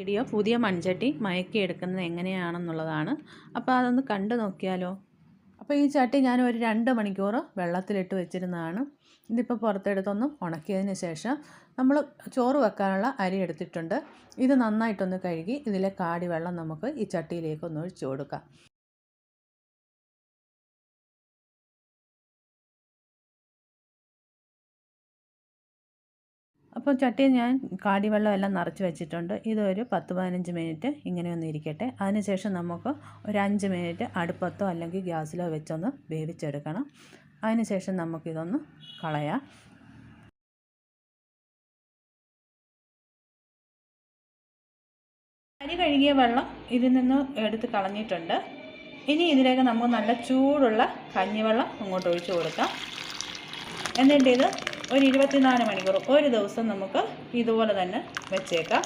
Video പുതിയ മൺചട്ടി മയക്കിയെടുക്കുന്നത് എങ്ങനെയാണെന്നുള്ളതാണ്. അപ്പോൾ അതൊന്ന് കണ്ടു നോക്കിയാലോ. അപ്പോൾ ഈ ചട്ടി ഞാൻ ഒരു രണ്ട് മണിക്കൂർ വെള്ളത്തിലിട്ട് വെച്ചിരുന്നതാണ്. ഇതിപ്പോൾ പുറത്തെടുത്തൊന്ന് ഉണക്കിയതിന് ശേഷം നമ്മൾ ചോറ് വെക്കാനുള്ള അരി എടുത്തിട്ടുണ്ട്. ഇത് നന്നായിട്ടൊന്ന് കഴുകി ഇതിലെ കാടി വെള്ളം നമുക്ക് ഈ ചട്ടിയിലേക്ക് ഒന്ന് ഒഴിച്ചു കൊടുക്കാം. അപ്പോൾ ചട്ടി ഞാൻ കാടിവെള്ളം എല്ലാം നിറച്ച് വെച്ചിട്ടുണ്ട്. ഇതൊരു പത്ത് പതിനഞ്ച് മിനിറ്റ് ഇങ്ങനെ ഒന്ന് ഇരിക്കട്ടെ. അതിനുശേഷം നമുക്ക് ഒരു അഞ്ച് മിനിറ്റ് അടുപ്പത്തോ അല്ലെങ്കിൽ ഗ്യാസിലോ വെച്ചൊന്ന് വേവിച്ചെടുക്കണം. അതിനുശേഷം നമുക്കിതൊന്ന് കളയാം. അരി കഴുകിയ വെള്ളം ഇതിൽ നിന്ന് എടുത്ത് കളഞ്ഞിട്ടുണ്ട്. ഇനി ഇതിലേക്ക് നമുക്ക് നല്ല ചൂടുള്ള കഞ്ഞിവെള്ളം അങ്ങോട്ട് ഒഴിച്ചു കൊടുക്കാം. എന്നിട്ട് ഇത് ഒരു ഇരുപത്തിനാല് മണിക്കൂർ ഒരു ദിവസം നമുക്ക് ഇതുപോലെ തന്നെ വെച്ചേക്കാം.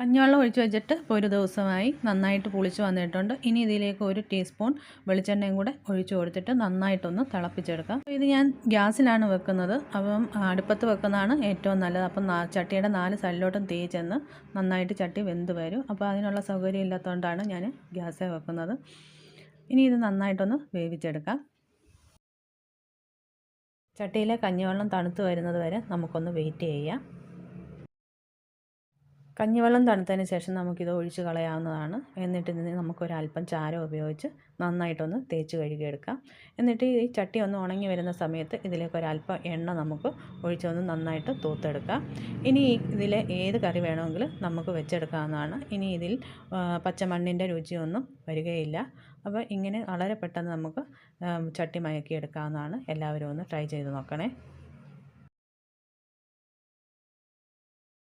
കഞ്ഞിവെള്ളം ഒഴിച്ച് വെച്ചിട്ട് ഇപ്പോൾ ഒരു ദിവസമായി നന്നായിട്ട് പുളിച്ച് വന്നിട്ടുണ്ട്. ഇനി ഇതിലേക്ക് ഒരു ടീസ്പൂൺ വെളിച്ചെണ്ണയും കൂടെ ഒഴിച്ചു കൊടുത്തിട്ട് നന്നായിട്ടൊന്ന് തിളപ്പിച്ചെടുക്കാം. ഇത് ഞാൻ ഗ്യാസിലാണ് വെക്കുന്നത്. അപ്പം അടുപ്പത്ത് വെക്കുന്നതാണ് ഏറ്റവും നല്ലത്. അപ്പം ചട്ടിയുടെ നാല് സൈഡിലോട്ടും തീ ചെന്ന് നന്നായിട്ട് ചട്ടി വെന്ത് വരും. അപ്പോൾ അതിനുള്ള സൗകര്യം ഇല്ലാത്തതുകൊണ്ടാണ് ഞാൻ ഗ്യാസേ വെക്കുന്നത്. ഇനി ഇത് നന്നായിട്ടൊന്ന് വേവിച്ചെടുക്കാം. ചട്ടിയിലെ കഞ്ഞിവെള്ളം തണുത്ത് വരുന്നത് വരെ നമുക്കൊന്ന് വെയിറ്റ് ചെയ്യാം. കഞ്ഞിവെള്ളം തണുത്തതിന് ശേഷം നമുക്കിത് ഒഴിച്ച് കളയാവുന്നതാണ്. എന്നിട്ട് ഇതിന് നമുക്കൊരല്പം ചാരം ഉപയോഗിച്ച് നന്നായിട്ടൊന്ന് തേച്ച് കഴുകിയെടുക്കാം. എന്നിട്ട് ഈ ചട്ടി ഒന്ന് ഉണങ്ങി വരുന്ന സമയത്ത് ഇതിലേക്ക് ഒരല്പം എണ്ണ നമുക്ക് ഒഴിച്ചൊന്ന് നന്നായിട്ട് തൂത്തെടുക്കാം. ഇനി ഇതിലെ ഏത് കറി വേണമെങ്കിലും നമുക്ക് വെച്ചെടുക്കാവുന്നതാണ്. ഇനി ഇതിൽ പച്ചമണ്ണിന്റെ രുചിയൊന്നും വരികയില്ല. അപ്പോൾ ഇങ്ങനെ വളരെ പെട്ടെന്ന് നമുക്ക് ചട്ടി മയക്കി എടുക്കാവുന്നതാണ് എല്ലാവരും ഒന്ന് ട്രൈ ചെയ്ത് നോക്കണേ.